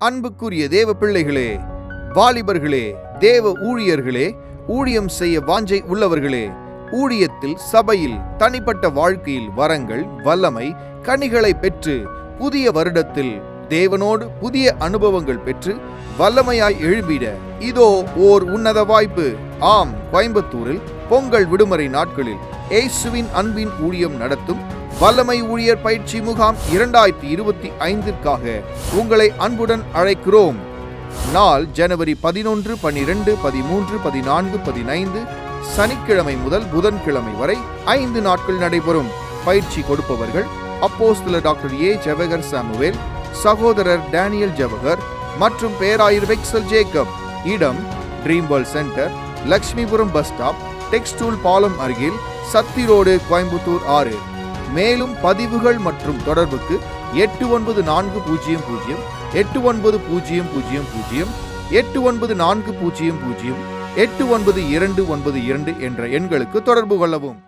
அன்புக்குரிய தேவ பிள்ளைகளே வாலிபர்களே தேவ ஊழியர்களே ஊழியம் செய்ய வாஞ்சை உள்ளவர்களே ஊழியத்தில் சபையில் தனிப்பட்ட வாழ்க்கையில் வரங்கள் வல்லமை கனிகளை பெற்று புதிய வருடத்தில் தேவனோடு புதிய அனுபவங்கள் பெற்று வல்லமையாய் எழும்பிட. இதோ ஓர் உன்னத வாய்ப்பு. ஆம் கோயம்புத்தூரில் பொங்கல் விடுமுறை நாட்களில் இயேசுவின் அன்பின் ஊழியம் நடத்தும் வல்லமை ஊழியர் பயிற்சி முகாம் இரண்டாயிரத்தி இருபத்தி ஐந்திற்காக உங்களை அன்புடன் அழைக்கிறோம். நாள் ஜனவரி பதினொன்று பனிரெண்டு பதிமூன்று பதினான்கு பதினைந்து சனிக்கிழமை முதல் புதன்கிழமை வரை ஐந்து நாட்கள் நடைபெறும். பயிற்சி கொடுப்பவர்கள் அப்போஸ்தலர் டாக்டர் ஏ. ஜவகர் சாமுவேல் சகோதரர் டேனியல் ஜவகர் மற்றும் பேராயர் வெக்சல் ஜேக்கப். இடம் dream world centre Lakshmipuram bus stop Textool பாலம் அருகில் சத்தி ரோடு கோயம்புத்தூர் ஆறு. மேலும் பதிவுகள் மற்றும் தொடர்புக்கு எட்டு ஒன்பது நான்கு பூஜ்ஜியம் பூஜ்ஜியம் எட்டு ஒன்பது பூஜ்ஜியம் பூஜ்ஜியம் பூஜ்ஜியம் எட்டு ஒன்பது நான்கு பூஜ்ஜியம் பூஜ்ஜியம் எட்டு ஒன்பது இரண்டு ஒன்பது இரண்டு என்ற எண்களுக்கு தொடர்பு கொள்ளவும்.